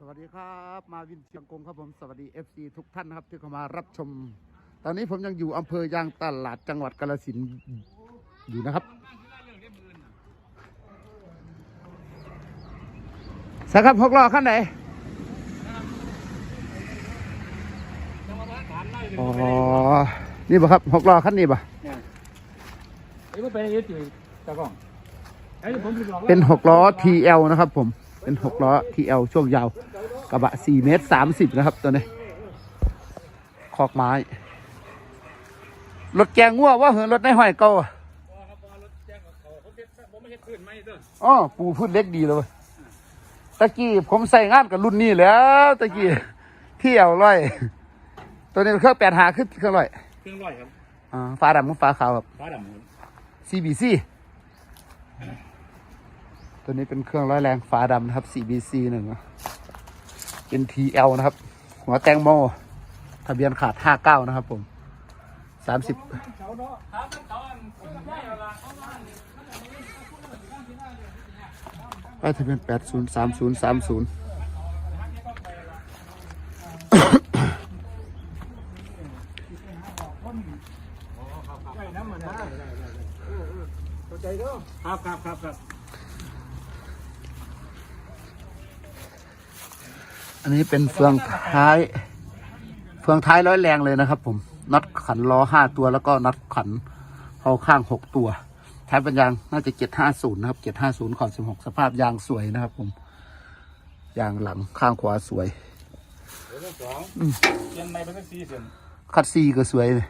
สวัสดีครับ มาวินเชียงกงครับผมสวัสดี FC ทุกท่านนะครับที่เข้ามารับชม ตอนนี้ผมยังอยู่อำเภอยางตลาดจังหวัดกาฬสินธุ์อยู่นะครับสักครับหกล้อขั้นไหนอ๋อนี่บ่ครับหกล้อขั้นนี้บ่ไอ้พวกไปยึดอยู่ตะกล้องไอ้ผมบอกว่าเป็นหกล้อ TL นะครับผม เป็นหกล้อ TL ช่วงยาว กระบะ4เมตร30นะครับตัวนี้คอกไม้รถแกงงัวว่าเหินรถในห้อยเก่าอะครับรถแจ้งกับเขาผมเฮ็ดผมไม่เฮ็ดพื้นไม่เด้ออ๋อปูพื้นเล็กดีเลยเว้ยตะกี้ผมใส่งานกับรุ่นนี้แหล้วตะกี้เที่ยวร้อยตัวนี้เครื่องแปดหาขึ้นเครื่องร้อยเครื่องร้อยครับอ่าฟ้าดำกับฟ้าขาวครับฟ้าดำครับ CBC ตัวนี้เป็นเครื่องร้อยแรงฟ้าดำนะครับ CBC หนึ่งนะเป็น TL นะครับ หัวแตงโม ทะเบียนขาด 59 นะครับผม30เขาเนาะครับเขาอันได้เวลาเขามาป้ายทะเบียน803030ได้น้ำมันได้เข้าใจเด้อครับครับครับครับ อันนี้เป็นเฟืองท้าย เฟืองท้ายร้อยแรงเลยนะครับ ผมน็อตขันล้อห้าตัวแล้วก็น็อตขันเอาข้างหกตัวท้ายเป็นยางน่าจะเจ็ดห้าศูนย์นะครับเจ็ดห้าศูนย์ขอบสิบหกสภาพยางสวยนะครับ ผมยางหลังข้างขวาสวยเดี๋ยวสองเชียงใหม่เป็นสักสี่เส้นคัดซีก็สวยเลย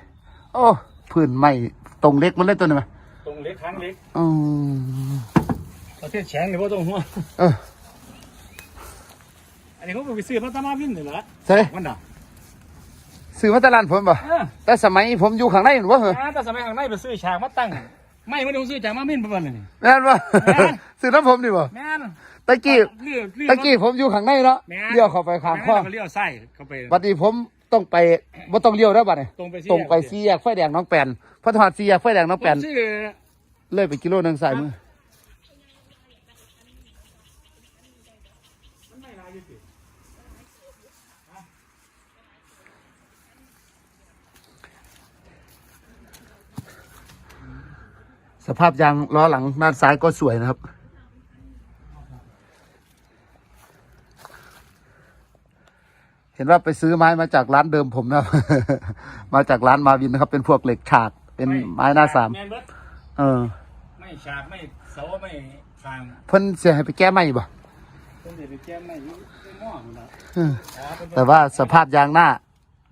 โอ้พื้นไม่ตรงเล็กมันเล่นตัวนี้ไหมตรงเล็กครั้งเล็กอืมประเทศแข็งหรือว่าตรงหัวเอออั นนี้เขาไปซื้อมาตามาวินนี่แหละใช่มันด่าซื้อมาตลาดผมป่ะเออแต่สมัยผมอยู่ข้างในเห็นว่าเหรอแต่สมัยข้างในไปซื้อฉากมาตั้ง ไม่ไม่ต้องซื้อฉากมาวินประมาณนี้ แม่นป่ะแม่น ซื้อน้ำผมดีป่ะแม่นตะกี้เลือกเลือกตะกี้ผมอยู่ข้างในเนาะแม่นเลี้ยวเข้าไปข้างข้อแม่นแล้วก็เลี้ยวไส้เข้าไป บัดนี้ผมต้องไปบ่ต้องเลี้ยวได้วบัดนี้ตรงไปที่ตรงไปสี่แยกไฟแดงน้องแปนพอถอดสี่แยกไฟแดงน้องแปนผมซื้อเลยไปกิโลหนึงสายมือ สภาพยางล้อหลังด้านซ้ายก็สวยนะครับ เห็นว่าไปซื้อไม้มาจากร้านเดิมผมนะครับมาจากร้านมาวินนะครับ เป็นพวกเหล็กฉาก เป็นไม้หน้าสามแนเบิดเออ ไม่ฉากไม่เสาไม่คางเพิ่นเสียให้ไปแก้ไม่บ่เป็นเด็กไปแก้มไม่อยุ่ในหม้อหมดแล้วเอออ๋อเป็นแต่ว่าสภาพยางหน้า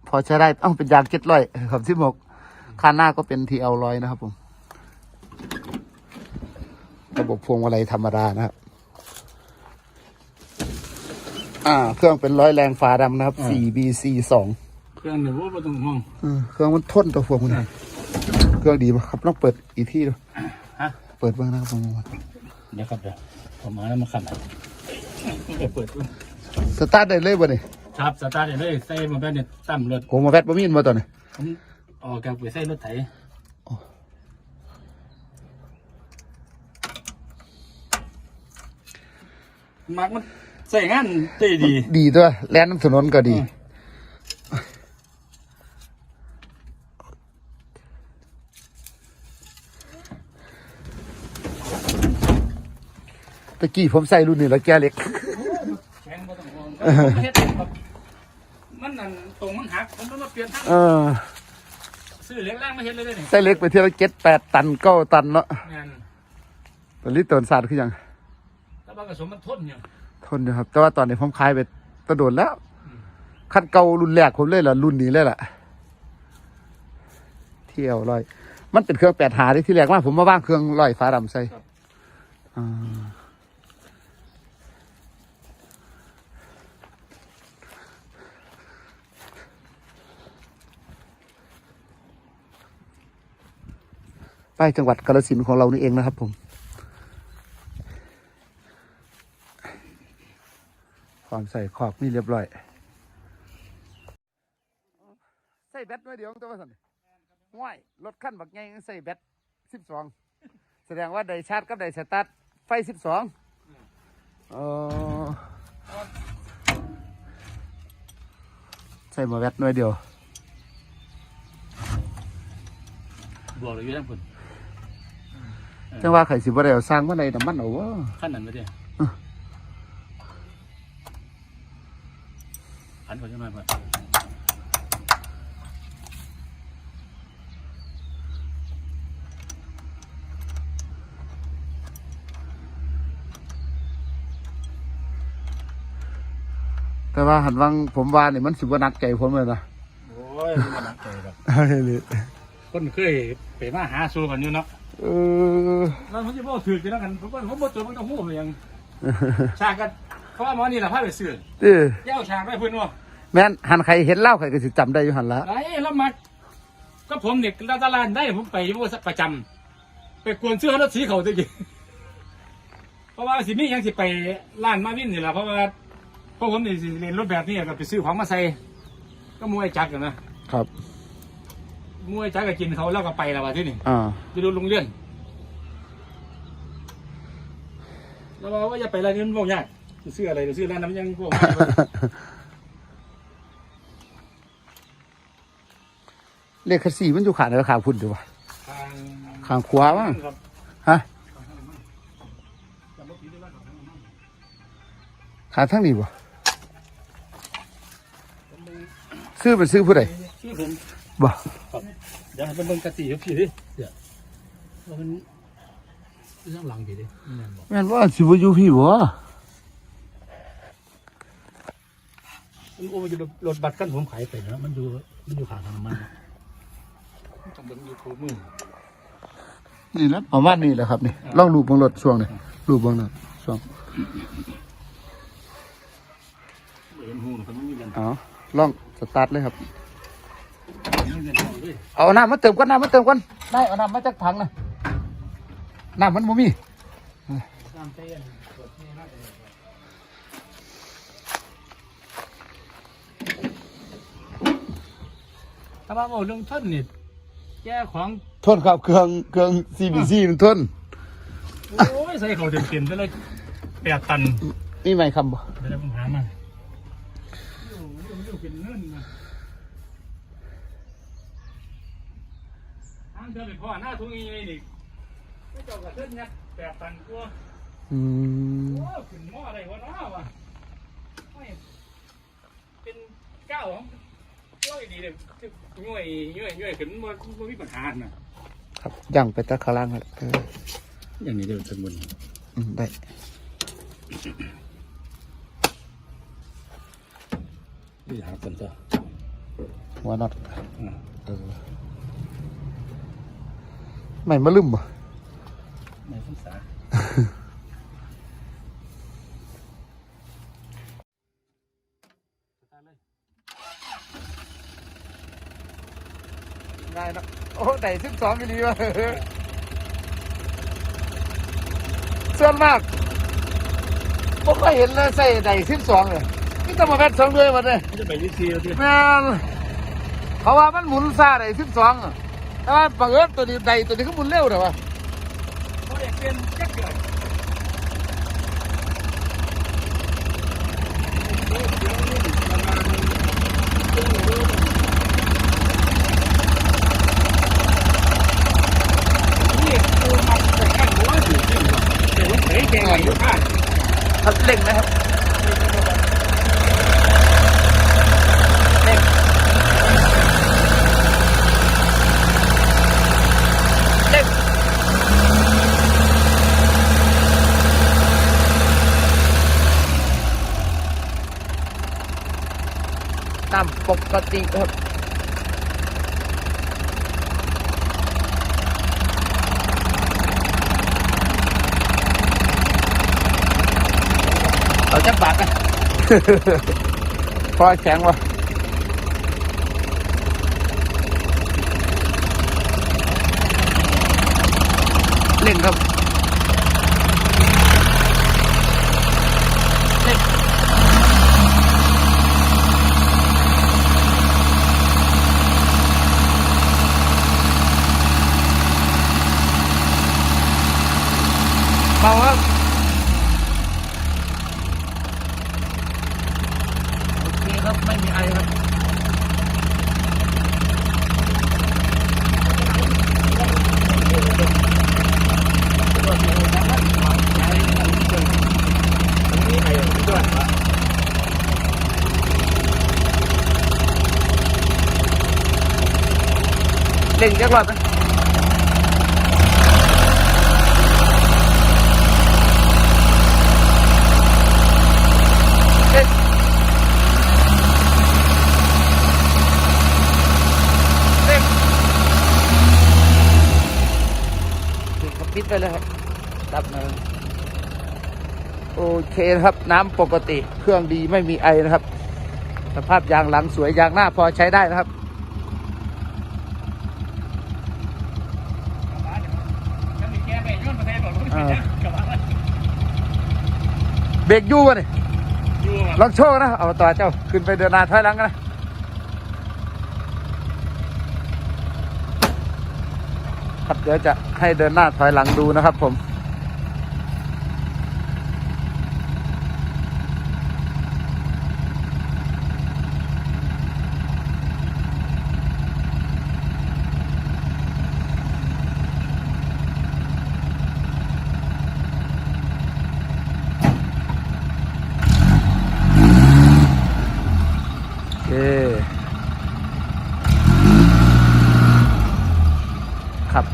พอใช้ได้ต้องเป็นยางเจ็ดร้อยครับที่หมกคันหน้าก็เป็นทีเอลร้อยนะครับผม ระบบพวงมาลัยธรรมดานะครับ อ่า เครื่องเป็นร้อยแรงฟ้าดำนะครับ 4BC สองเครื่องหนึ่งว่าต้องมองเออเครื่องมันทนตัวพวงมันนะเครื่องดีป่ะครับต้องเปิดอีกที่ดูฮะเปิดเบ้างนะครับผมเดี๋ยวครับเดี๋ยวผมมาแล้วมาขันเดี๋ยวเปิดสตาร์ทได้เลยบ่เนี่ยครับสตาร์ทเลยใส่มาแบบเนี่ยตั้มรถผมมาแวดบ่มีนมาตอนนี้ผมออกจากไปใส่รถไถ มักมันใส่งานได้ดีดีด้วยแล่นน้ำถนนก็ดี ตะกี้ผมใส่รุ่นนี้แล้วแกเล็ก แข็งบ่ต้องห่วงผมเฮ็ดแบบมันนั่นตรงมันหักผมต้องมาเปลี่ยนทางเออ ซื้อเล็กล่างมาเฮ็ดเลยเด้นี่ใส่เล็กไปเที่ยวละเจ็ดแปดตันเก้าตันเนาะงานตอนนี้ต้นสาดคือหยัง แต่บางกระสมมันทนอยู่ทนอยู่ครับ แต่ว่าตอนนี้ผมขายไปกระโดดแล้ว คันเก่ารุ่นแรกผมเลยล่ะรุ่นนี้เลยล่ะ เที่ยวลอย มันเป็นเครื่องแปดหาที่ที่แรกมาผมมาว่างเครื่องลอยฟ้าดำใส่อ่าป้ายจังหวัดกาฬสินธุ์ของเรานี่เองนะครับผม ความใส่ขอบนี่เรียบร้อยใส่แบตไว้เดียวตัวสันว้ายรถขั้นบักใหญ่ยังใส่แบตสิบสองแสดงว่าได้ชาร์จกับได้สตาร์ทไฟสิบสองเออใส่หมาแวดหน่วยเดียวบวกเลยอยู่ทั้งคนจังว่าไข่สิบ่ได้เอาสร้างมาในน้ำมันเอาวะขั้นนั้นไม่ได้ นก่อนจังหน่อยเพื่อนแต่ว่าหันวังผมว่านี่มันสิบ่หนักใจผมเลยนะโอ้ยมันหนักใจครับเลยคนเคยไปมาหาสู้กันอยู่เนาะเออแล้วผมจะบอกถือกันแล้วกันผมว่าผมบอกตัวมันต้องหู้ไปยังฉากกันเพราะว่าหมอนี่แหละพาไปซื้อเด้อเย้าฉากไปเพื่อนว่า แม่นหันใครเห็นเล่าใครก็สิจำได้อยู่หันละไรแล้วมาก็ผมเนี่ยตลาดได้ผมไปอยู่ประจำไปกวนเสื้อแล้วสีเขาตะกี้เพราะว่าสิมีหยังสิไปร้านมาวินนี่แหละเพราะว่าเพราะผมนี่สิเรียนรถแบบนี้ก็ไปซื้อของมาใส่ก็มวยจักกันนะครับมวยจักก็กินเขาแล้วก็ไปแล้วว่าที่นี่อ่าจะดูโรงเรียนแล้วว่าว่าจะไปอะไรนี่มันบอกยากจะซื้ออะไรจะซื้อร้านน้ำยังพวก เลขคัสีมันอยู่ขางไหนขาพุ่นดีวะทางขางขวามั้งครับฮะจำบ่ผิดได้ว่าของทางนั้นขาทั้งนี้บ่ผมเบิ่งซื้อเป็นซื้อผู้ใดชื่อผมบ่ครับเดี๋ยวให้เป็นเบิ่งกะติพี่ดิเดี๋ยวว่ามันเรื่องหลังพี่ดิแม่นบอกแม่นว่าสิบ่อยู่พี่บ่มันโอ้มันอยู่รถบัตรกันผมขายไปนะมันอยู่มันอยู่ข้างทางมัน ต้องเบิ่งอยู่คู่มือนี่แหละประมาณนี้แหละครับนี่ลองรูปเบงรถช่วงนี้รูปเบงนั่นช่วงเห็นหูมันไม่มีเงินเอาลองสตาร์ทเลยครับไม่มีเงินเอาเลยเอาน้ำมาเติมก่อนน้ำมาเติมก่อนได้เอาน้ำมาจากถังนะน้ำมันบ่มีน้ำเต้นกดนี่น่าจะได้ถ้าว่าบอกเรื่องต้นนี่ แก้ของทนครับเครื่องเครื่อง CBC มันทนโอ้ยใส่เขาเต็มๆซะเลยแปดตันนี่ไหมคำบ่เดี๋ยวผมหามาอยู่อยู่อยู่เป็นเงินนะทางเดินไปพ่อหน้าทุ่งยังไงนี่ไม่เจ้ากระเทินยัดแปดตันกว่าอืมโอ้ขึ้นหม้ออะไรวะเนาะวะไม่เป็นเก้าของ ร้อยดีเลยย่อยย่อยย่อยขึ้นมันมันมีปัญหานะครับย่างไปตะคาร่างครับเอออย่างนี้เดี๋ยวถึงบนอืมได้นี่หาคนต่อหัวน็อตเออไม่มาลืมบ่ในศึกษาได้เนาะโอ้ได้สิบสองมิลลิวะส่วนมากไม่ค่อยเห็นเลยใส่ได้สิบสองเลยนี่ต้องมาแพทสองด้วยมาเลยจะไปยี่สิบที่แม่นเพราะว่ามันหมุนซาได้สิบสองแต่ว่าบังเอิญตัวนี้ใดตัวนี้ก็หมุนเร็วแต่ว่าเขาอยากเป็นจักเกิดนี่กูมาแต่งงานหัวสิจริงวะแต่ว่าเฮ้ยแกงอะไรอยู่ข้าง ครับเล่งนะครับเล่งเล่ง ตามปกติครับเอาจักบาทนะพอแข็งวะเล่นครับเล่นเบาครับ โอเคครับ ไม่มีไอครับ ร่งจักรอบนะเอ๊ะเร่งถึงกับปิดไปเลยครับดับเลยโอเคครับน้ำปกติเครื่องดีไม่มีไอนะครับ สภาพยางหลังสวยยางหน้าพอใช้ได้นะครับ ฉันมีแก้ไปย้อนประ เทศบอกรู้อ่ากลับมาแล้วเบรกยู่วะนี่อยู่ลองโชว์นะ เอาต่อเจ้า ขึ้นไปเดินหน้าถอยหลังกันนะ ครับเดี๋ยวจะให้เดินหน้าถอยหลังดูนะครับผม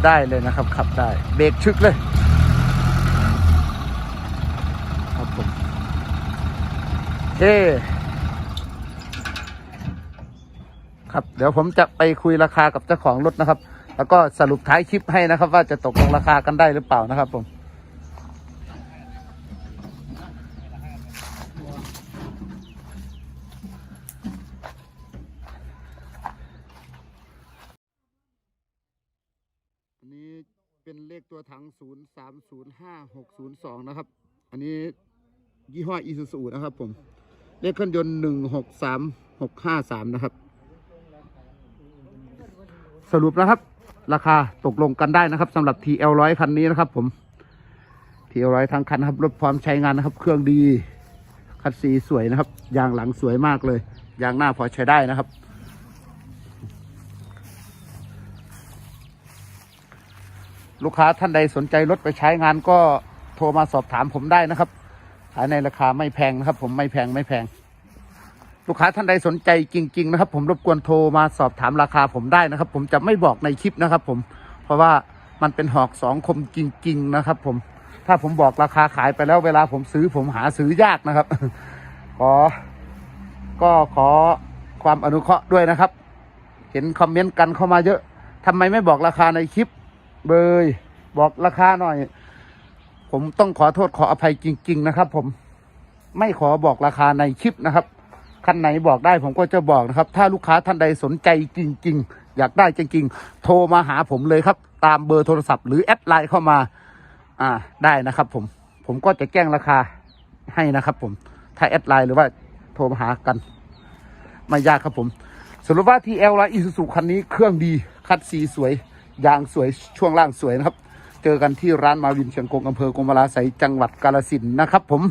ได้เลยนะครับ ขับได้ เบรกชึกเลย ครับผมโอเคครับ เดี๋ยวผมจะไปคุยราคากับเจ้าของรถนะครับ แล้วก็สรุปท้ายคลิปให้นะครับ ว่าจะตกลงราคากันได้หรือเปล่านะครับผม อันนี้เป็นเลขตัวถั ง 0 3 0 5 6 0 2 นะครับ อันนี้ยี่ห้ออีซูซูนะครับผม เลขเครื่องยนต์ 1 6 3 6 5 3 นะครับ สรุปนะครับ ราคาตกลงกันได้นะครับสำหรับ TL 100 คันนี้นะครับผม TL 100 ทั้งคันครับ รถพร้อมใช้งานนะครับ เครื่องดี คัดสีสวยนะครับ ยางหลังสวยมากเลย ยางหน้าพอใช้ได้นะครับ ลูกค้าท่านใดสนใจรถไปใช้งานก็โทรมาสอบถามผมได้นะครับ ขายในราคาไม่แพงนะครับ ผมไม่แพงไม่แพง ลูกค้าท่านใดสนใจจริง ๆ นะครับ ผมรบกวนโทรมาสอบถามราคาผมได้นะครับ ผมจะไม่บอกในคลิปนะครับ ผม เพราะว่ามันเป็นหอกสองคมจริง ๆ นะครับ ผม ถ้าผมบอกราคาขายไปแล้วเวลาผมซื้อผมหาซื้อยากนะครับ ขอ ก็ขอความอนุเคราะห์ด้วยนะครับ เห็นคอมเมนต์กันเข้ามาเยอะทำไมไม่บอกราคาในคลิป เบยบอกราคาหน่อย ผมต้องขอโทษขออภัยจริง ๆ นะครับ ผมไม่ขอบอกราคาในคลิปนะครับคันไหนบอกได้ผมก็จะบอกนะครับ ถ้าลูกค้าท่านใดสนใจจริง ๆ อยากได้จริง ๆ โทรมาหาผมเลยครับ ตามเบอร์โทรศัพท์หรือแอดไลน์เข้ามา อ่าได้นะครับ ผม ผมก็จะแจ้งราคาให้นะครับ ผมถ้าแอดไลน์หรือว่าโทรมาหากัน ไม่ยากครับผมสรุปว่า TL และ Isuzu คันนี้เครื่องดีคัดสีสวย ยางสวยช่วงล่างสวยนะครับ เจอกันที่ร้านมาวินเชียงกงอำเภอกงมลาไสจังหวัดกาลสินนะครับ ผม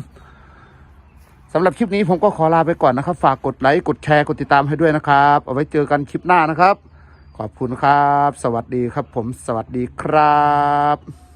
สำหรับคลิปนี้ผมก็ขอลาไปก่อนนะครับ ฝากกดไลค์กดแชร์กดติดตามให้ด้วยนะครับ เอาไว้เจอกันคลิปหน้านะครับ ขอบคุณครับ สวัสดีครับผมสวัสดีครับ